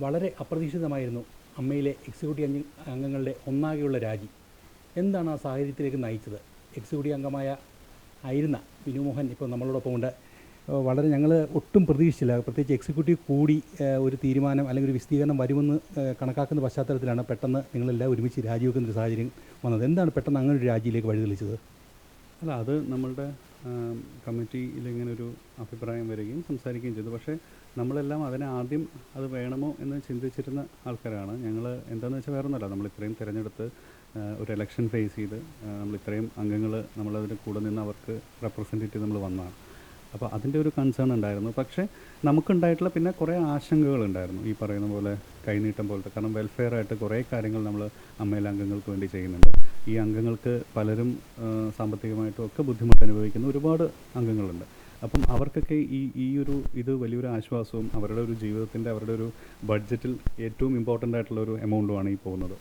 വളരെ അപ്രതീക്ഷിതമായിരുന്നു അമ്മയിലെ എക്സിക്യൂട്ടീവ് അംഗങ്ങളുടെ ഒന്നാകെയുള്ള രാജി. എന്താണ് ആ സാഹചര്യത്തിലേക്ക് നയിച്ചത്? എക്സിക്യൂട്ടീവ് അംഗമായ ആയിരുന്ന വിനുമോഹൻ ഇപ്പോൾ നമ്മളോടൊപ്പം ഉണ്ട് വളരെ ഞങ്ങൾ ഒട്ടും പ്രതീക്ഷിച്ചില്ല. പ്രത്യേകിച്ച് എക്സിക്യൂട്ടീവ് കൂടി ഒരു തീരുമാനം അല്ലെങ്കിൽ ഒരു വിശദീകരണം വരുമെന്ന് കണക്കാക്കുന്ന പശ്ചാത്തലത്തിലാണ് പെട്ടെന്ന് നിങ്ങളെല്ലാം ഒരുമിച്ച് രാജിവെക്കുന്ന ഒരു സാഹചര്യം വന്നത്. എന്താണ് പെട്ടെന്ന് അങ്ങനെ ഒരു രാജിയിലേക്ക് വഴിതെളിച്ചത്? അല്ല അത് നമ്മളുടെ കമ്മിറ്റിയിൽ ഇങ്ങനെ ഒരു അഭിപ്രായം വരികയും സംസാരിക്കുകയും ചെയ്തു. പക്ഷേ നമ്മളെല്ലാം അതിനെ ആദ്യം അത് വേണമോ എന്ന് ചിന്തിച്ചിരുന്ന ആൾക്കാരാണ്. ഞങ്ങൾ എന്താണെന്ന് വെച്ചാൽ വേറെ ഒന്നുമല്ല നമ്മൾ ഇത്രയും തിരഞ്ഞെടുത്ത് ഒരു ഇലക്ഷൻ ഫേസ് ചെയ്ത് നമ്മൾ ഇത്രയും അംഗങ്ങൾ നമ്മളതിന്റെ കൂടെ നിന്ന് അവർക്ക് റെപ്രസെന്റ് ചെയ്ത് നമ്മൾ വന്നതാണ്. അപ്പോൾ അതിന്റെ ഒരു കൺസേൺ ഉണ്ടായിരുന്നു. പക്ഷേ നമുക്കുണ്ടായിട്ടുള്ള പിന്നെ കുറേ ആശങ്കകളുണ്ടായിരുന്നു ഈ പറയുന്ന പോലെ കൈനീട്ടം പോലത്തെ. കാരണം വെൽഫെയർ ആയിട്ട് കുറേ കാര്യങ്ങൾ നമ്മൾ അമ്മയിലെ അംഗങ്ങൾക്ക് വേണ്ടി ചെയ്യുന്നുണ്ട്. ഈ അംഗങ്ങൾക്ക് പലരും സാമ്പത്തികമായിട്ടും ഒക്കെ ബുദ്ധിമുട്ട് അനുഭവിക്കുന്ന ഒരുപാട് അംഗങ്ങളുണ്ട്. അപ്പം അവർക്കൊക്കെ ഈ ഈ ഒരു ഇത് വലിയൊരു ആശ്വാസവും അവരുടെ ഒരു ജീവിതത്തിന്റെ അവരുടെ ഒരു ബഡ്ജറ്റിൽ ഏറ്റവും ഇമ്പോർട്ടന്റ് ആയിട്ടുള്ള ഒരു എമൗണ്ടുമാണ് ഈ പോകുന്നത്.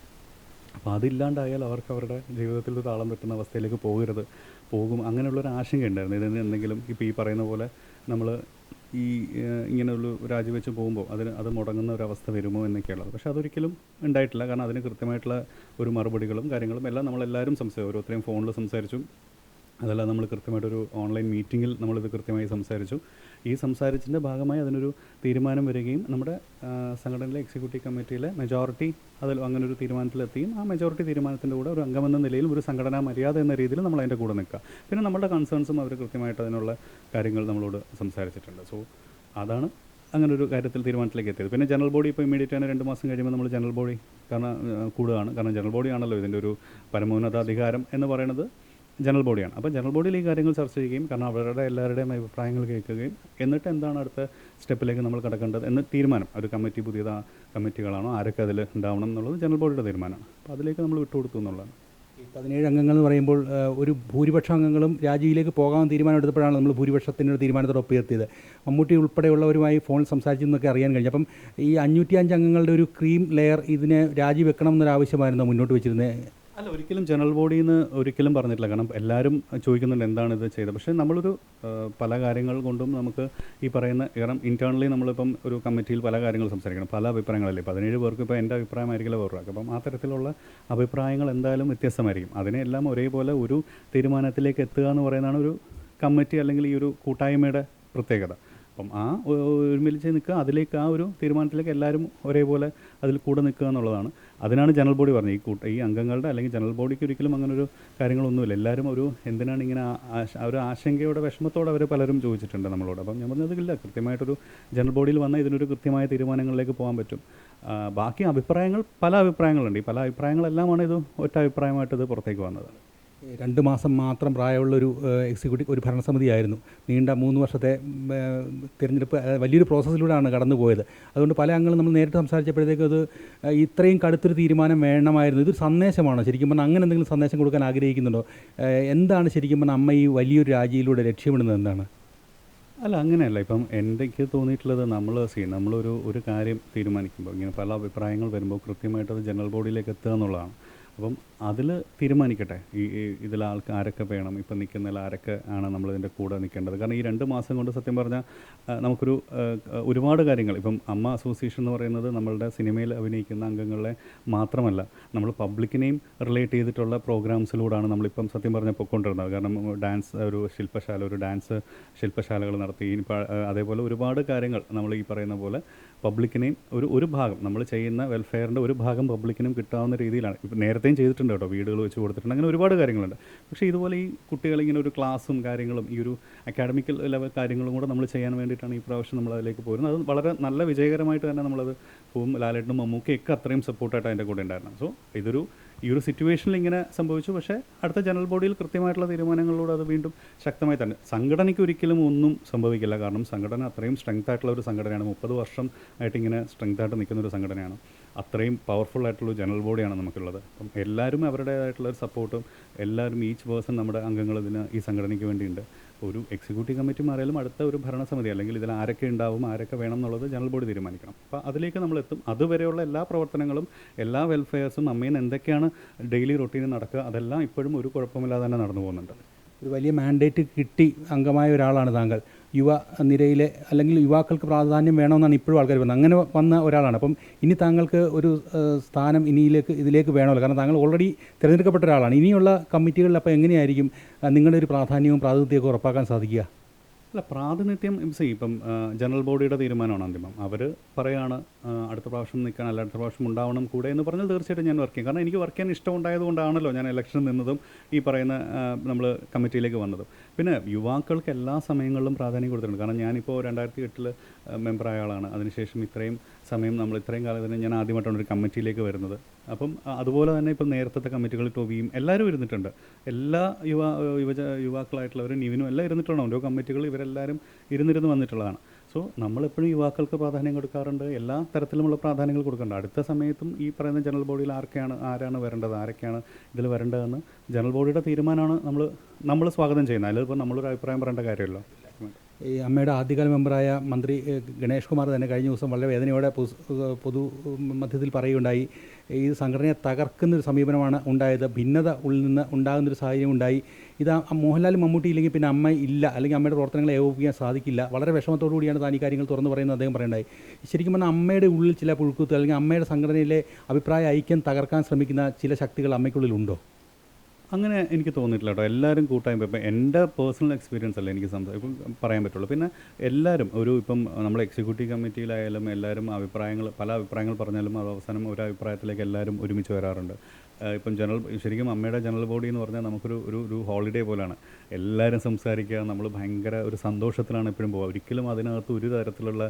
അപ്പോൾ അതില്ലാണ്ടായാൽ അവർക്ക് അവരുടെ ജീവിതത്തിൽ ഒരു താളം തെറ്റുന്ന അവസ്ഥയിലേക്ക് പോകരുത്. പോകും. അങ്ങനെയുള്ളൊരു ആശങ്ക ഉണ്ടായിരുന്നു. ഇതിന് എന്തെങ്കിലും ഇപ്പോൾ ഈ പറയുന്ന പോലെ നമ്മൾ ഈ ഇങ്ങനെയുള്ള രാജിവെച്ച് പോകുമ്പോൾ അതിന് അത് മുടങ്ങുന്ന ഒരു അവസ്ഥ വരുമോ എന്നൊക്കെയുള്ളത് പക്ഷേ അതൊരിക്കലും ഉണ്ടായിട്ടില്ല. കാരണം അതിന് കൃത്യമായിട്ടുള്ള ഒരു മറുപടികളും കാര്യങ്ങളും എല്ലാം നമ്മളെല്ലാവരും സംസാരിച്ചു. ഓരോരുത്തരെയും ഫോണിൽ സംസാരിച്ചു അതല്ല നമ്മൾ കൃത്യമായിട്ടൊരു ഓൺലൈൻ മീറ്റിങ്ങിൽ നമ്മളിത് കൃത്യമായി സംസാരിച്ചു. ഈ സംസാരിച്ചതിന്റെ ഭാഗമായി അതിനൊരു തീരുമാനം വരികയും നമ്മുടെ സംഘടനയിലെ എക്സിക്യൂട്ടീവ് കമ്മിറ്റിയിലെ മെജോറിറ്റി അതിൽ അങ്ങനെ ഒരു തീരുമാനത്തിലെത്തുകയും ആ മെജോറിറ്റി തീരുമാനത്തിന്റെ കൂടെ ഒരു അംഗമെന്ന നിലയിൽ ഒരു സംഘടനാ മര്യാദ എന്ന രീതിയിൽ നമ്മൾ അതിന്റെ കൂടെ നിൽക്കുക. പിന്നെ നമ്മുടെ കൺസേൺസും അവർ കൃത്യമായിട്ട് അതിനുള്ള കാര്യങ്ങൾ നമ്മളോട് സംസാരിച്ചിട്ടുണ്ട്. സോ അതാണ് അങ്ങനെ ഒരു കാര്യത്തിൽ തീരുമാനത്തിലേക്ക് എത്തിയത്. പിന്നെ ജനറൽ ബോഡി ഇപ്പോൾ ഇമ്മീഡിയറ്റ് തന്നെ രണ്ട് മാസം കഴിയുമ്പോൾ നമ്മൾ ജനറൽ ബോഡി കാരണം കൂടുകയാണ്. കാരണം ജനറൽ ബോഡിയാണല്ലോ ഇതിന്റെ ഒരു പരമോന്നതാധികാരം എന്ന് പറയുന്നത്. ജനറൽ ബോഡിയാണ്. അപ്പോൾ ജനറൽ ബോഡിയിൽ ഈ കാര്യങ്ങൾ ചർച്ച ചെയ്യുകയും കാരണം അവരുടെ എല്ലാവരുടെയും അഭിപ്രായങ്ങൾ കേൾക്കുകയും എന്നിട്ട് എന്താണ് അടുത്ത സ്റ്റെപ്പിലേക്ക് നമ്മൾ കിടക്കേണ്ടത് എന്ന് തീരുമാനം. ഒരു കമ്മിറ്റി പുതിയതാ കമ്മിറ്റികളാണോ ആരൊക്കെ അതിൽ ഉണ്ടാവണം എന്നുള്ളത് ജനറൽ ബോഡിയുടെ തീരുമാനമാണ്. അപ്പോൾ അതിലേക്ക് നമ്മൾ വിട്ടുകൊടുത്തു എന്നുള്ളതാണ്. ഈ പതിനേഴ് അംഗങ്ങൾ എന്ന് പറയുമ്പോൾ ഒരു ഭൂരിപക്ഷ അംഗങ്ങളും രാജിയിലേക്ക് പോകാൻ തീരുമാനമെടുത്തപ്പോഴാണ് നമ്മൾ ഭൂരിപക്ഷത്തിന്റെ തീരുമാനത്തോട് ഒപ്പുയർത്തിയത്. മമ്മൂട്ടി ഉൾപ്പെടെയുള്ളവരുമായി ഫോണിൽ സംസാരിച്ചെന്നൊക്കെ അറിയാൻ കഴിഞ്ഞു. അപ്പം ഈ അഞ്ഞൂറ്റി അഞ്ച് അംഗങ്ങളുടെ ഒരു ക്രീം ലെയർ ഇതിനെ രാജിവെക്കണം എന്നൊരു ആവശ്യമായിരുന്നു മുന്നോട്ട് വെച്ചിരുന്നത് അല്ല ഒരിക്കലും ജനറൽ ബോഡിയിൽ നിന്ന് ഒരിക്കലും പറഞ്ഞിട്ടില്ല. കാരണം എല്ലാവരും ചോദിക്കുന്നുണ്ട് എന്താണ് ഇത് ചെയ്തത്. പക്ഷേ നമ്മളൊരു പല കാര്യങ്ങൾ കൊണ്ടും നമുക്ക് ഈ പറയുന്ന കാരണം ഇന്റേർണലി നമ്മളിപ്പം ഒരു കമ്മിറ്റിയിൽ പല കാര്യങ്ങൾ സംസാരിക്കണം. പല അഭിപ്രായങ്ങളല്ലേ? പതിനേഴ് പേർക്ക് ഇപ്പോൾ എന്റെ അഭിപ്രായമായിരിക്കില്ല വേറൊരാൾക്ക് അപ്പം ആ തരത്തിലുള്ള അഭിപ്രായങ്ങൾ എന്തായാലും വ്യത്യസ്തമായിരിക്കും. അതിനെല്ലാം ഒരേപോലെ ഒരു തീരുമാനത്തിലേക്ക് എത്തുക എന്ന് പറയുന്നതാണ് ഒരു കമ്മിറ്റി അല്ലെങ്കിൽ ഈ ഒരു കൂട്ടായ്മയുടെ പ്രത്യേകത. അപ്പം ആ ഒരുമിച്ച് നിൽക്കുക അതിലേക്ക് ആ ഒരു തീരുമാനത്തിലേക്ക് എല്ലാവരും ഒരേപോലെ അതിൽ കൂടെ നിൽക്കുക എന്നുള്ളതാണ്. അതിനാണ് ജനറൽ ബോഡി പറഞ്ഞത്. ഈ കൂട്ട ഈ അംഗങ്ങളുടെ അല്ലെങ്കിൽ ജനറൽ ബോഡിക്ക് ഒരിക്കലും അങ്ങനെ ഒരു കാര്യങ്ങളൊന്നുമില്ല. എല്ലാവരും ഒരു എന്തിനാണ് ഇങ്ങനെ ഒരു ആശങ്കയോടെ വിഷമത്തോടെ അവർ പലരും ചോദിച്ചിട്ടുണ്ട് നമ്മളോട്. അപ്പം ഞാൻ പറഞ്ഞത് ഇല്ല. കൃത്യമായിട്ടൊരു ജനറൽ ബോഡിയിൽ വന്നാൽ ഇതിനൊരു കൃത്യമായ തീരുമാനങ്ങളിലേക്ക് പോകാൻ പറ്റും. ബാക്കി അഭിപ്രായങ്ങൾ പല അഭിപ്രായങ്ങളുണ്ട്. ഈ പല അഭിപ്രായങ്ങളെല്ലാമാണ് ഇത് ഒറ്റ അഭിപ്രായമായിട്ട് ഇത് പുറത്തേക്ക് വന്നത്. രണ്ട് മാസം മാത്രം പ്രായമുള്ളൊരു എക്സിക്യൂട്ടീവ് ഒരു ഭരണസമിതിയായിരുന്നു. നീണ്ട മൂന്ന് വർഷത്തെ തിരഞ്ഞെടുപ്പ് വലിയൊരു പ്രോസസ്സിലൂടെയാണ് കടന്നുപോയത്. അതുകൊണ്ട് പല അംഗങ്ങളും നമ്മൾ നേരിട്ട് സംസാരിച്ചപ്പോഴത്തേക്കും അത് ഇത്രയും കടുത്തൊരു തീരുമാനം വേണമായിരുന്നു. ഇതൊരു സന്ദേശമാണ്. ശരിക്കും പറഞ്ഞാൽ അങ്ങനെ എന്തെങ്കിലും സന്ദേശം കൊടുക്കാൻ ആഗ്രഹിക്കുന്നുണ്ടോ? എന്താണ് ശരിക്കും പറഞ്ഞാൽ അമ്മ ഈ വലിയൊരു രാജിയിലൂടെ ലക്ഷ്യമിടുന്നത് എന്താണ്? അല്ല അങ്ങനെയല്ല. ഇപ്പം എനിക്ക് തോന്നിയിട്ടുള്ളത് നമ്മൾ സീ നമ്മളൊരു ഒരു കാര്യം തീരുമാനിക്കുമ്പോൾ ഇങ്ങനെ പല അഭിപ്രായങ്ങൾ വരുമ്പോൾ കൃത്യമായിട്ട് അത് ജനറൽ ബോഡിയിലേക്ക് എത്തുക എന്നുള്ളതാണ്. അപ്പം അതിൽ തീരുമാനിക്കട്ടെ. ഈ ഇതിൽ ആൾക്ക് ആരൊക്കെ വേണം ഇപ്പം നിൽക്കുന്നതിൽ ആരൊക്കെ ആണ് നമ്മളിതിന്റെ കൂടെ നിൽക്കേണ്ടത് കാരണം ഈ രണ്ട് മാസം കൊണ്ട് സത്യം പറഞ്ഞാൽ നമുക്കൊരു ഒരുപാട് കാര്യങ്ങൾ. ഇപ്പം അമ്മ അസോസിയേഷൻ എന്ന് പറയുന്നത് നമ്മളുടെ സിനിമയിൽ അഭിനയിക്കുന്ന അംഗങ്ങളെ മാത്രമല്ല നമ്മൾ പബ്ലിക്കിനെയും റിലേറ്റ് ചെയ്തിട്ടുള്ള പ്രോഗ്രാംസിലൂടെയാണ് നമ്മളിപ്പം സത്യം പറഞ്ഞാൽ പൊയ്ക്കൊണ്ടിരുന്നത്. കാരണം ഡാൻസ് ഒരു ശില്പശാല ഒരു ഡാൻസ് ശില്പശാലകൾ നടത്തി. അതേപോലെ ഒരുപാട് കാര്യങ്ങൾ നമ്മൾ ഈ പറയുന്ന പോലെ പബ്ലിക്കിനെയും ഒരു ഒരു ഭാഗം നമ്മൾ ചെയ്യുന്ന വെൽഫെയറിന്റെ ഒരു ഭാഗം പബ്ലിക്കിനും കിട്ടാവുന്ന രീതിയിലാണ്. ഇപ്പം നേരത്തെയും ചെയ്തിട്ടുണ്ട് കേട്ടോ വീടുകൾ വെച്ച് കൊടുത്തിട്ടുണ്ട്. അങ്ങനെ ഒരുപാട് കാര്യങ്ങളുണ്ട്. പക്ഷേ ഇതുപോലെ ഈ കുട്ടികളിങ്ങനെ ഒരു ക്ലാസ്സും കാര്യങ്ങളും ഈ ഒരു അക്കാഡമിക്കൽ ലെവൽ കാര്യങ്ങളും കൂടെ നമ്മൾ ചെയ്യാൻ വേണ്ടിയിട്ടാണ് ഈ പ്രാവശ്യം നമ്മൾ അതിലേക്ക് പോരുന്നത്. അത് വളരെ നല്ല വിജയകരമായിട്ട് തന്നെ നമ്മളത് പോവും ലാലേട്ടനും മമ്മൂക്കയൊക്കെ അത്രയും സപ്പോർട്ടായിട്ട് അതിന്റെ കൂടെ ഉണ്ടായിരുന്നു സോ ഇതൊരു ഈ ഒരു സിറ്റുവേഷനിൽ ഇങ്ങനെ സംഭവിച്ചു. പക്ഷേ അടുത്ത ജനറൽ ബോഡിയിൽ കൃത്യമായിട്ടുള്ള തീരുമാനങ്ങളിലൂടെ അത് വീണ്ടും ശക്തമായി തന്നെ. സംഘടനയ്ക്ക് ഒരിക്കലും ഒന്നും സംഭവിക്കില്ല. കാരണം സംഘടന അത്രയും സ്ട്രെങ്ത് ആയിട്ടുള്ള ഒരു സംഘടനയാണ്. മുപ്പത് വർഷം ആയിട്ട് ഇങ്ങനെ സ്ട്രെങ്ത് ആയിട്ട് നിൽക്കുന്ന ഒരു സംഘടനയാണ്. അത്രയും പവർഫുൾ ആയിട്ടുള്ള ജനറൽ ബോഡിയാണ് നമുക്കുള്ളത്. അപ്പം എല്ലാവരും അവരുടേതായിട്ടുള്ള ഒരു സപ്പോർട്ടും എല്ലാവരും ഈച്ച് പേഴ്സൺ നമ്മുടെ അംഗങ്ങൾ ഇതിന് ഈ സംഘടനയ്ക്ക് വേണ്ടിയുണ്ട്. ഒരു എക്സിക്യൂട്ടീവ് കമ്മിറ്റി മാറിയാലും അടുത്ത ഒരു ഭരണസമിതി അല്ലെങ്കിൽ ഇതിൽ ആരൊക്കെ ഉണ്ടാവും ആരൊക്കെ വേണം എന്നുള്ളത് ജനറൽ ബോഡി തീരുമാനിക്കണം. അപ്പോൾ അതിലേക്ക് നമ്മൾ എത്തും. അതുവരെയുള്ള എല്ലാ പ്രവർത്തനങ്ങളും എല്ലാ വെൽഫെയർസും അമ്മയിൽ എന്തൊക്കെയാണ് ഡെയിലി റൊട്ടീനിൽ നടക്കുക അതെല്ലാം ഇപ്പോഴും ഒരു കുഴപ്പമില്ലാതെ തന്നെ നടന്നു പോകുന്നുണ്ട്. ഒരു വലിയ മാൻഡേറ്റ് കിട്ടി അംഗമായ ഒരാളാണ് താങ്കൾ. യുവ നിരയിലെ അല്ലെങ്കിൽ യുവാക്കൾക്ക് പ്രാധാന്യം വേണമെന്നാണ് ഇപ്പോഴും ആൾക്കാർ പറയുന്നത്. അങ്ങനെ വന്ന ഒരാളാണ്. അപ്പം ഇനി താങ്കൾക്ക് ഒരു സ്ഥാനം ഇനിയിലേക്ക് ഇതിലേക്ക് വേണമല്ലോ. കാരണം താങ്കൾ ഓൾറെഡി തിരഞ്ഞെടുക്കപ്പെട്ട ഒരാളാണ്. ഇനിയുള്ള കമ്മിറ്റികളിൽ അപ്പോൾ എങ്ങനെയായിരിക്കും നിങ്ങളുടെ ഒരു പ്രാധാന്യവും പ്രാതിനിധ്യമൊക്കെ ഉറപ്പാക്കാൻ സാധിക്കുക? അല്ല പ്രാതിനിധ്യം സി ഇപ്പം ജനറൽ ബോഡിയുടെ തീരുമാനമാണ് അന്തിമം. അവർ പറയാണ് അടുത്ത പ്രാവശ്യം നിൽക്കണം അല്ല അടുത്ത പ്രാവശ്യം ഉണ്ടാവണം കൂടെ എന്ന് പറഞ്ഞാൽ തീർച്ചയായിട്ടും ഞാൻ വർക്ക് ചെയ്യും. കാരണം എനിക്ക് വർക്ക് ചെയ്യാൻ ഇഷ്ടം ഉണ്ടായതുകൊണ്ടാണല്ലോ ഞാൻ ഇലക്ഷനിൽ നിന്നതും ഈ പറയുന്ന നമ്മൾ കമ്മിറ്റിയിലേക്ക് വന്നതും. പിന്നെ യുവാക്കൾക്ക് എല്ലാ സമയങ്ങളിലും പ്രാധാന്യം കൊടുത്തിട്ടുണ്ട്. കാരണം ഞാനിപ്പോൾ രണ്ടായിരത്തി എട്ടിൽ മെമ്പറായ ആളാണ്. അതിനുശേഷം ഇത്രയും സമയം നമ്മൾ ഇത്രയും കാലം തന്നെ ഞാൻ ആദ്യമായിട്ടാണ് ഒരു കമ്മിറ്റിയിലേക്ക് വരുന്നത്. അപ്പം അതുപോലെ തന്നെ ഇപ്പം നേരത്തെ കമ്മിറ്റികളിൽ ടോബിയും എല്ലാവരും ഇരുന്നിട്ടുണ്ട്. എല്ലാ യുവ യുവജ യുവാക്കളായിട്ടുള്ളവരും നിവിനും എല്ലാം ഇരുന്നിട്ടുണ്ട്. ഓരോ കമ്മിറ്റികൾ ഇവരെല്ലാവരും ഇരുന്നിരുന്ന് വന്നിട്ടുള്ളതാണ്. സോ നമ്മളെപ്പോഴും യുവാക്കൾക്ക് പ്രാധാന്യം കൊടുക്കാറുണ്ട്. എല്ലാ തരത്തിലുമുള്ള പ്രാധാന്യങ്ങൾ കൊടുക്കുന്നുണ്ട്. അടുത്ത സമയത്തും ഈ പറയുന്ന ജനറൽ ബോഡിയിൽ ആർക്കാണ് ആരാണ് വരേണ്ടത് ആരൊക്കെയാണ് ഇതിൽ വരേണ്ടതെന്ന് ജനറൽ ബോഡിയുടെ തീരുമാനമാണ് നമ്മൾ നമ്മൾ സ്വാഗതം ചെയ്യുന്നത്. അതിലിപ്പോൾ നമ്മളൊരു അഭിപ്രായം പറയേണ്ട കാര്യമല്ലോ. ഈ അമ്മയുടെ ആദ്യകാല മെമ്പറായ മന്ത്രി ഗണേഷ് കുമാർ തന്നെ കഴിഞ്ഞ ദിവസം വളരെ വേദനയോടെ പൊതു മധ്യത്തിൽ പറയുകയുണ്ടായി. ഈ സംഘടനയെ തകർക്കുന്നൊരു സമീപനമാണ് ഉണ്ടായത്. ഭിന്നത ഉള്ളിൽ നിന്ന് ഉണ്ടാകുന്നൊരു സാഹചര്യം ഉണ്ടായി. ഇത് മോഹൻലാൽ മമ്മൂട്ടി ഇല്ലെങ്കിൽ പിന്നെ അമ്മ ഇല്ല അല്ലെങ്കിൽ അമ്മയുടെ പ്രവർത്തനങ്ങളെ ഏകോപിപ്പിക്കാൻ സാധിക്കില്ല. വളരെ വിഷമത്തോടു കൂടിയാണ് താൻ ഈ കാര്യങ്ങൾ തുറന്നു പറയുന്നത് അദ്ദേഹം പറയുണ്ടായി ശരിക്കും പറഞ്ഞാൽ അമ്മയുടെ ഉള്ളിൽ ചില പുഴുക്കുത്ത് അല്ലെങ്കിൽ അമ്മയുടെ സംഘടനയിലെ അഭിപ്രായ ഐക്യം തകർക്കാൻ ശ്രമിക്കുന്ന ചില ശക്തികൾ അമ്മയ്ക്കുള്ളിലുണ്ടോ? അങ്ങനെ എനിക്ക് തോന്നിയിട്ടില്ല കേട്ടോ. എല്ലാവരും കൂട്ടായ്മ ഇപ്പം എന്റെ പേഴ്സണൽ എക്സ്പീരിയൻസ് അല്ല എനിക്ക് സംസാ ഇപ്പം പറയാൻ പറ്റുള്ളൂ. പിന്നെ എല്ലാവരും ഒരു ഇപ്പം നമ്മൾ എക്സിക്യൂട്ടീവ് കമ്മിറ്റിയിലായാലും എല്ലാവരും അഭിപ്രായങ്ങൾ പല അഭിപ്രായങ്ങൾ പറഞ്ഞാലും അത് അവസാനം ഒരു അഭിപ്രായത്തിലേക്ക് എല്ലാവരും ഒരുമിച്ച് വരാറുണ്ട്. ഇപ്പം ജനറൽ ശരിക്കും അമ്മയുടെ ജനറൽ ബോഡി എന്ന് പറഞ്ഞാൽ നമുക്കൊരു ഒരു ഒരു ഹോളിഡേ പോലെയാണ് എല്ലാവരും സംസാരിക്കുക നമ്മൾ ഭയങ്കര ഒരു സന്തോഷത്തിലാണ് എപ്പോഴും പോകുക ഒരിക്കലും അതിനകത്ത് ഒരു തരത്തിലുള്ള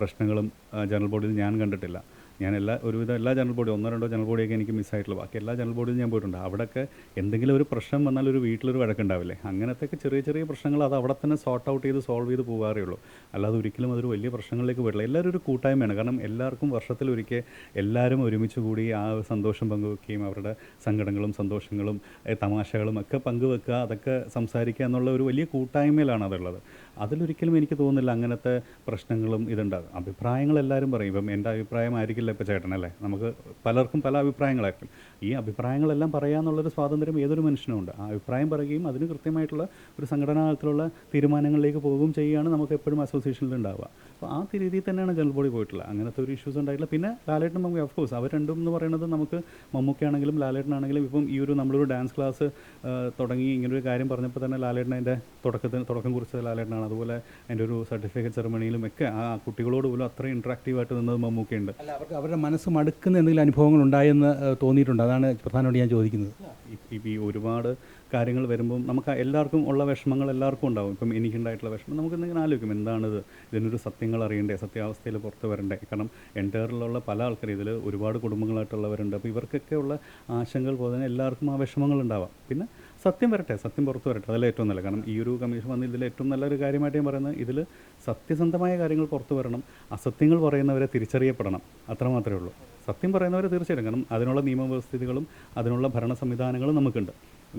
പ്രശ്നങ്ങളും ജനറൽ ബോഡിയിൽ ഞാൻ കണ്ടിട്ടില്ല. ഞാൻ എല്ലാ ഒരുവിധം എല്ലാ ജനറൽ ബോഡി ഒന്നോ രണ്ടോ ജനറൽ ബോഡിയൊക്കെ എനിക്ക് മിസ്സായിട്ടുള്ളൂ ബാക്കി എല്ലാ ജനറൽ ബോഡിയും ഞാൻ പോയിട്ടുണ്ട്. അവിടെയൊക്കെ എന്തെങ്കിലും ഒരു പ്രശ്നം വന്നാൽ ഒരു വീട്ടിലൊരു വഴക്കുണ്ടാവില്ലേ? അങ്ങനത്തെയൊക്കെ ചെറിയ ചെറിയ പ്രശ്നങ്ങൾ അത് അവിടെ തന്നെ സോർട്ട് ഔട്ട് ചെയ്ത് സോൾവ് ചെയ്ത് പോകാറേ ഉള്ളൂ. അല്ലാതെ ഒരിക്കലും അതൊരു വലിയ പ്രശ്നങ്ങളിലേക്ക് പോയിട്ടില്ല. എല്ലാവരും ഒരു കൂട്ടായ്മയാണ്. കാരണം എല്ലാവർക്കും വർഷത്തിൽ ഒരിക്കൽ എല്ലാവരും ഒരുമിച്ച് കൂടി ആ സന്തോഷം പങ്കുവെക്കുകയും അവരുടെ സങ്കടങ്ങളും സന്തോഷങ്ങളും തമാശകളും ഒക്കെ പങ്കുവെക്കുക അതൊക്കെ സംസാരിക്കുക എന്നുള്ള ഒരു വലിയ കൂട്ടായ്മയിലാണ് അതുള്ളത്. അതിലൊരിക്കലും എനിക്ക് തോന്നുന്നില്ല അങ്ങനത്തെ പ്രശ്നങ്ങളും ഇതുണ്ടാകും. അഭിപ്രായങ്ങൾ എല്ലാവരും പറയും. ഇപ്പം എന്റെ അഭിപ്രായമായിരിക്കില്ല ഇപ്പോൾ ചേട്ടനല്ലേ? നമുക്ക് പലർക്കും പല അഭിപ്രായങ്ങളായിരിക്കും. ഈ അഭിപ്രായങ്ങളെല്ലാം പറയാമെന്നുള്ളൊരു സ്വാതന്ത്ര്യം ഏതൊരു മനുഷ്യനും ഉണ്ട് ആ അഭിപ്രായം പറയുകയും അതിന് കൃത്യമായിട്ടുള്ള ഒരു സംഘടനാ തലത്തിലുള്ള തീരുമാനങ്ങളിലേക്ക് പോവുകയും ചെയ്യുകയാണ് നമുക്ക് എപ്പോഴും അസോസിയേഷനിൽ ഉണ്ടാവുക. അപ്പോൾ ആ രീതിയിൽ തന്നെയാണ് ജനറൽ ബോഡി പോയിട്ടുള്ളത്. അങ്ങനത്തെ ഒരു ഇഷ്യൂസ് ഉണ്ടായിട്ടില്ല. പിന്നെ ലാലേട്ടൻ നമുക്ക് ഓഫ് കോഴ്സ് അവർ രണ്ടും എന്ന് പറയുന്നത് നമുക്ക് മമ്മൂക്കയാണെങ്കിലും ലാലേട്ടനാണെങ്കിലും ഇപ്പം ഈ ഒരു നമ്മളൊരു ഡാൻസ് ക്ലാസ് തുടങ്ങി ഇങ്ങനൊരു കാര്യം പറഞ്ഞപ്പോൾ തന്നെ ലാലേട്ടൻ അതിന്റെ തുടക്കത്തിന് തുടക്കം കുറിച്ചത് ലാലേട്ടനാണ്. അതുപോലെ അതിന്റെ ഒരു സർട്ടിഫിക്കറ്റ് സെറമണിയിലും ഒക്കെ ആ കുട്ടികളോട് പോലും അത്രയും ഇൻട്രാക്റ്റീവായിട്ട് നിന്നത് മമ്മൂക്കയുണ്ട് അവർക്ക് അവരുടെ മനസ്സ് മടുക്കുന്ന എന്തെങ്കിലും അനുഭവങ്ങൾ ഉണ്ടായെന്ന് തോന്നിയിട്ടുണ്ട്? അതാണ് പ്രധാനമായിട്ട് ഞാൻ ചോദിക്കുന്നത്. ഈ ഒരുപാട് കാര്യങ്ങൾ വരുമ്പം നമുക്ക് എല്ലാവർക്കും ഉള്ള വിഷമങ്ങൾ എല്ലാവർക്കും ഉണ്ടാവും. ഇപ്പം എനിക്കുണ്ടായിട്ടുള്ള വിഷമം നമുക്ക് എന്തെങ്കിലും ആലോചിക്കും. എന്താണിത്? ഇതിനൊരു സത്യങ്ങൾ അറിയണ്ടേ? സത്യാവസ്ഥയിൽ പുറത്ത് വരണ്ടേ? കാരണം എന്റയറിലുള്ള പല ആൾക്കാർ ഇതിൽ ഒരുപാട് കുടുംബങ്ങളായിട്ടുള്ളവരുണ്ട്. അപ്പോൾ ഇവർക്കൊക്കെ ഉള്ള ആശങ്കകൾ പോലെ തന്നെ എല്ലാവർക്കും ആ വിഷമങ്ങൾ ഉണ്ടാവാം. പിന്നെ സത്യം വരട്ടെ? സത്യം പുറത്ത് വരട്ടെ? അതല്ല ഏറ്റവും നല്ല കാരണം ഈ ഒരു കമ്മീഷൻ വന്ന ഇതിൽ ഏറ്റവും നല്ലൊരു കാര്യമായിട്ട് ഞാൻ പറയുന്നത് ഇതിൽ സത്യസന്ധമായ കാര്യങ്ങൾ പുറത്ത് വരണം. അസത്യങ്ങൾ പറയുന്നവരെ തിരിച്ചറിയപ്പെടണം. അത്രമാത്രമേ ഉള്ളൂ. സത്യം പറയുന്നവരെ തീർച്ചയായിട്ടും. കാരണം അതിനുള്ള നിയമവ്യവസ്ഥിതികളും അതിനുള്ള ഭരണ സംവിധാനങ്ങളും നമുക്കുണ്ട്.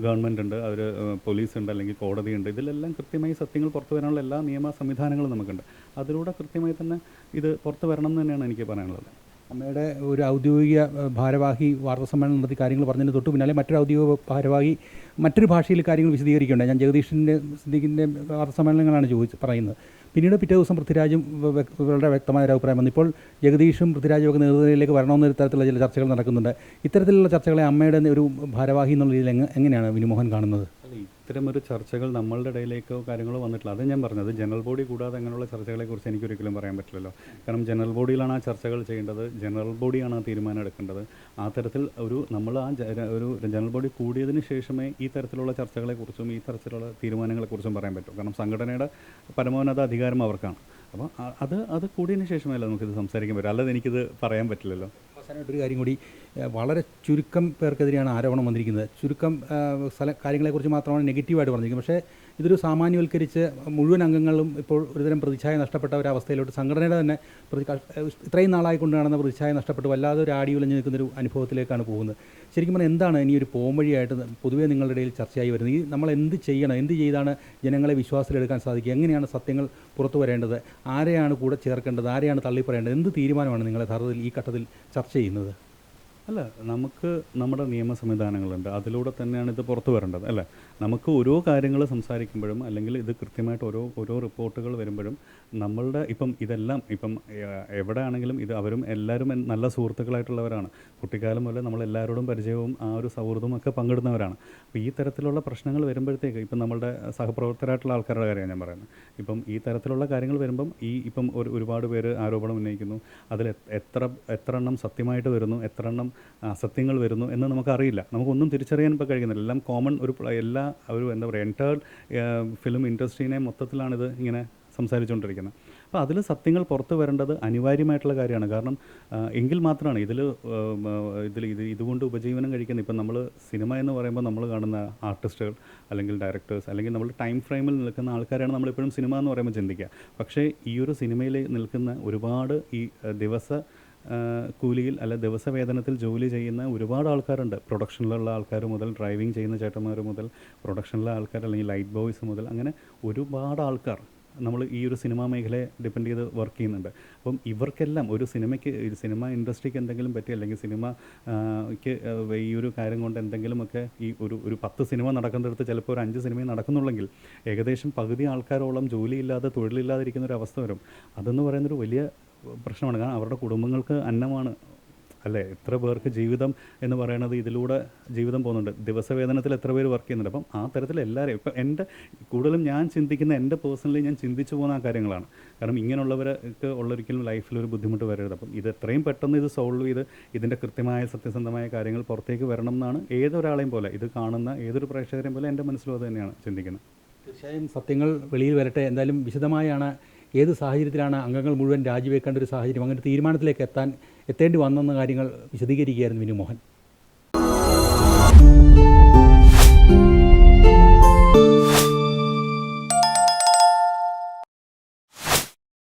ഗവൺമെന്റ് ഉണ്ട് അവർ പോലീസ് ഉണ്ട് അല്ലെങ്കിൽ കോടതി ഉണ്ട് ഇതിലെല്ലാം കൃത്യമായി സത്യങ്ങൾ പുറത്തു വരാനുള്ള എല്ലാ നിയമ സംവിധാനങ്ങളും നമുക്കുണ്ട്. അതിലൂടെ കൃത്യമായി തന്നെ ഇത് പുറത്തു വരണം എന്ന് തന്നെയാണ് എനിക്ക് പറയാനുള്ളത്. അമ്മയുടെ ഒരു ഔദ്യോഗിക ഭാരവാഹി വാർത്താ സമ്മേളനം നടത്തി കാര്യങ്ങൾ പറഞ്ഞതിന് തൊട്ട് പിന്നാലെ മറ്റൊരു ഔദ്യോഗിക ഭാരവാഹി മറ്റൊരു ഭാഷയിൽ കാര്യങ്ങൾ വിശദീകരിക്കേണ്ട ഞാൻ ജഗദീഷിന്റെ സിദ്ദീഖിന്റെ സമ്മേളനങ്ങളാണ് ചോദിച്ച് പറയുന്നത്. പിന്നീട് പിറ്റേ ദിവസം പൃഥ്വിരാജും വളരെ വ്യക്തമായ ഒരു അഭിപ്രായം വന്നു. ഇപ്പോൾ ജഗദീഷും പൃഥ്വിരാജും ഒക്കെ നേതൃത്വത്തിലേക്ക് വരണമെന്ന തരത്തിലുള്ള ചില ചർച്ചകൾ നടക്കുന്നുണ്ട്. ഇത്തരത്തിലുള്ള ചർച്ചകളെ അമ്മയുടെ ഒരു ഭാരവാഹി എന്നുള്ള രീതിയിൽ എങ്ങനെയാണ് വിനുമോഹൻ കാണുന്നത്? ഇത്തരമൊരു ചർച്ചകൾ നമ്മളുടെ ഇടയിലേക്കോ കാര്യങ്ങളോ വന്നിട്ടില്ല. അത് ഞാൻ പറഞ്ഞത്. ജനറൽ ബോഡി കൂടാതെ അങ്ങനെയുള്ള ചർച്ചകളെക്കുറിച്ച് എനിക്കൊരിക്കലും പറയാൻ പറ്റില്ലല്ലോ. കാരണം ജനറൽ ബോഡിയിലാണ് ആ ചർച്ചകൾ ചെയ്യേണ്ടത്. ജനറൽ ബോഡിയാണ് ആ തീരുമാനം എടുക്കേണ്ടത്. ആ തരത്തിൽ ഒരു നമ്മൾ ആ ഒരു ജനറൽ ബോഡി കൂടിയതിന് ശേഷമേ ഈ തരത്തിലുള്ള ചർച്ചകളെക്കുറിച്ചും ഈ തരത്തിലുള്ള തീരുമാനങ്ങളെക്കുറിച്ചും പറയാൻ പറ്റൂ. കാരണം സംഘടനയുടെ പരമോന്നത അധികാരം അവർക്കാണ്. അപ്പോൾ അത് അത് കൂടിയതിന് ശേഷമേ ശേഷമല്ല നമുക്കിത് സംസാരിക്കാൻ പറ്റും? അല്ലാതെ എനിക്കിത് പറയാൻ പറ്റില്ലല്ലോ. അവസാനമായിട്ടൊരു കാര്യം കൂടി. വളരെ ചുരുക്കം പേർക്കെതിരെയാണ് ആരോപണം വന്നിരിക്കുന്നത്. ചുരുക്കം സ്ഥല കാര്യങ്ങളെക്കുറിച്ച് മാത്രമാണ് നെഗറ്റീവായിട്ട് പറഞ്ഞിരിക്കുന്നത്. പക്ഷേ ഇതൊരു സാമാന്യവൽക്കരിച്ച് മുഴുവൻ അംഗങ്ങളും ഇപ്പോൾ ഒരുതരം പ്രതിച്ഛായ നഷ്ടപ്പെട്ട ഒരു ഒരവസ്ഥയിലോട്ട് സംഘടനയുടെ തന്നെ പ്രതി ഇത്രയും നാളായി കൊണ്ട് കാണുന്ന പ്രതിച്ഛായ നഷ്ടപ്പെട്ട് വല്ലാതെ ഒരു ആടി ഉലഞ്ഞു നിൽക്കുന്നൊരു അനുഭവത്തിലേക്കാണ് പോകുന്നത്. ശരിക്കും പറഞ്ഞാൽ എന്താണ് ഇനി ഒരു പോംവഴിയായിട്ട് പൊതുവേ നിങ്ങളുടെ ഇടയിൽ ചർച്ചയായി വരുന്നത്? ഈ നമ്മൾ എന്ത് ചെയ്യണം? എന്ത് ചെയ്താണ് ജനങ്ങളെ വിശ്വാസത്തിലെടുക്കാൻ സാധിക്കുക? എങ്ങനെയാണ് സത്യങ്ങൾ പുറത്തു വരേണ്ടത്? ആരെയാണ് കൂടെ ചേർക്കേണ്ടത്? ആരെയാണ് തള്ളിപ്പറയേണ്ടത്? എന്ത് തീരുമാനമാണ് നിങ്ങൾ യഥാർത്ഥത്തിൽ ഈ ഘട്ടത്തിൽ ചർച്ച ചെയ്യുന്നത്? അല്ല നമുക്ക് നമ്മുടെ നിയമ സംവിധാനങ്ങളുണ്ട്. അതിലൂടെ തന്നെയാണ് ഇത് പുറത്തു വരേണ്ടത് അല്ല? നമുക്ക് ഓരോ കാര്യങ്ങൾ സംസാരിക്കുമ്പോഴും അല്ലെങ്കിൽ ഇത് കൃത്യമായിട്ട് ഓരോ ഓരോ റിപ്പോർട്ടുകൾ വരുമ്പോഴും നമ്മളുടെ ഇപ്പം ഇതെല്ലാം ഇപ്പം എവിടെ ആണെങ്കിലും ഇത് അവരും എല്ലാവരും നല്ല സുഹൃത്തുക്കളായിട്ടുള്ളവരാണ്. കുട്ടിക്കാലം മുതലേ നമ്മളെല്ലാവരോടും പരിചയവും ആ ഒരു സൗഹൃദവും ഒക്കെ പങ്കിടുന്നവരാണ്. അപ്പോൾ ഈ തരത്തിലുള്ള പ്രശ്നങ്ങൾ വരുമ്പോഴത്തേക്ക് ഇപ്പം നമ്മളുടെ സഹപ്രവർത്തകരായിട്ടുള്ള ആൾക്കാരുടെ കാര്യമാണ് ഞാൻ പറയുന്നത്. ഇപ്പം ഈ തരത്തിലുള്ള കാര്യങ്ങൾ വരുമ്പം ഈ ഇപ്പം ഒരു ഒരുപാട് പേര് ആരോപണം ഉന്നയിക്കുന്നു. അതിൽ എത്ര എത്ര എണ്ണം സത്യമായിട്ട് വരുന്നു? എത്ര എണ്ണം അസത്യങ്ങൾ വരുന്നു എന്ന് നമുക്കറിയില്ല. നമുക്കൊന്നും തിരിച്ചറിയാൻ ഇപ്പോൾ കഴിയുന്നില്ല. എല്ലാം കോമൺ ഒരു എല്ലാ ഒരു എന്താ പറയുക എന്റയർഡ് ഫിലിം ഇൻഡസ്ട്രീനെ മൊത്തത്തിലാണിത് ഇങ്ങനെ സംസാരിച്ചുകൊണ്ടിരിക്കുന്നത്. അപ്പോൾ അതിൽ സത്യങ്ങൾ പുറത്തു വരേണ്ടത് അനിവാര്യമായിട്ടുള്ള കാര്യമാണ്. കാരണം എങ്കിൽ മാത്രമാണ് ഇതിൽ ഇതിൽ ഇത് ഇതുകൊണ്ട് ഉപജീവനം കഴിക്കുന്ന ഇപ്പം നമ്മൾ സിനിമ എന്ന് പറയുമ്പോൾ നമ്മൾ കാണുന്ന ആർട്ടിസ്റ്റുകൾ അല്ലെങ്കിൽ ഡയറക്ടേഴ്സ് അല്ലെങ്കിൽ നമ്മൾ ടൈം ഫ്രെയിമിൽ നിൽക്കുന്ന ആൾക്കാരാണ് നമ്മളിപ്പോഴും സിനിമ എന്ന് പറയുമ്പോൾ ചിന്തിക്കുക. പക്ഷേ ഈ ഒരു സിനിമയിൽ നിൽക്കുന്ന ഒരുപാട് ഈ ദിവസ കൂലിയിൽ അല്ല ദിവസവേതനത്തിൽ ജോലി ചെയ്യുന്ന ഒരുപാട് ആൾക്കാരുണ്ട്. പ്രൊഡക്ഷനിലുള്ള ആൾക്കാർ മുതൽ ഡ്രൈവിംഗ് ചെയ്യുന്ന ചേട്ടന്മാർ മുതൽ പ്രൊഡക്ഷനിലെ ആൾക്കാർ അല്ലെങ്കിൽ ലൈറ്റ് ബോയ്സ് മുതൽ അങ്ങനെ ഒരുപാട് ആൾക്കാർ നമ്മൾ ഈ ഒരു സിനിമാ മേഖലയെ ഡിപ്പെൻഡ് ചെയ്ത് വർക്ക് ചെയ്യുന്നുണ്ട്. അപ്പം ഇവർക്കെല്ലാം ഒരു സിനിമയ്ക്ക് സിനിമ ഇൻഡസ്ട്രിക്ക് എന്തെങ്കിലും പറ്റി അല്ലെങ്കിൽ സിനിമ ആ, ക്ക് ആ, ഈ ഒരു കാര്യം കൊണ്ട് എന്തെങ്കിലുമൊക്കെ ഈ ഒരു ഒരു പത്ത് സിനിമ നടക്കുന്നിടത്ത് ചിലപ്പോൾ ഒരു അഞ്ച് സിനിമയും നടക്കുന്നുള്ളെങ്കിൽ ഏകദേശം പകുതി ആൾക്കാരോളം ജോലിയില്ലാതെ തൊഴിലില്ലാതിരിക്കുന്ന ഒരു അവസ്ഥ വരും. അതെന്ന് പറയുന്നൊരു വലിയ പ്രശ്നമാണ്. കാരണം അവരുടെ കുടുംബങ്ങൾക്ക് അന്നമാണ് അല്ലേ? എത്ര പേർക്ക് ജീവിതം എന്ന് പറയുന്നത് ഇതിലൂടെ ജീവിതം പോകുന്നുണ്ട്. ദിവസവേതനത്തിൽ എത്ര പേര് വർക്ക് ചെയ്യുന്നുണ്ട്. അപ്പം ആ തരത്തിൽ എല്ലാവരും ഇപ്പം എന്റെ കൂടുതലും ഞാൻ ചിന്തിക്കുന്ന എന്റെ പേഴ്സണലി ഞാൻ ചിന്തിച്ചു പോകുന്ന ആ കാര്യങ്ങളാണ്. കാരണം ഇങ്ങനെയുള്ളവർക്ക് ഉള്ളൊരിക്കലും ലൈഫിൽ ഒരു ബുദ്ധിമുട്ട് വരരുത്. അപ്പം ഇത് എത്രയും പെട്ടെന്ന് ഇത് സോൾവ് ചെയ്ത് ഇതിന്റെ കൃത്യമായ സത്യസന്ധമായ കാര്യങ്ങൾ പുറത്തേക്ക് വരണം എന്നാണ് ഏതൊരാളെയും പോലെ ഇത് കാണുന്ന ഏതൊരു പ്രേക്ഷകരെയും പോലെ എന്റെ മനസ്സിലും അത് തന്നെയാണ് ചിന്തിക്കുന്നത്. തീർച്ചയായും സത്യങ്ങൾ വെളിയിൽ വരട്ടെ. എന്തായാലും വിശദമായാണ് ഏത് സാഹചര്യത്തിലാണ് അംഗങ്ങൾ മുഴുവൻ രാജിവെക്കേണ്ട ഒരു സാഹചര്യം? അങ്ങനെ തീരുമാനത്തിലേക്ക് എത്താൻ എത്തേണ്ടി വന്നെന്ന കാര്യങ്ങൾ വിശദീകരിക്കുകയായിരുന്നു വിനു മോഹൻ.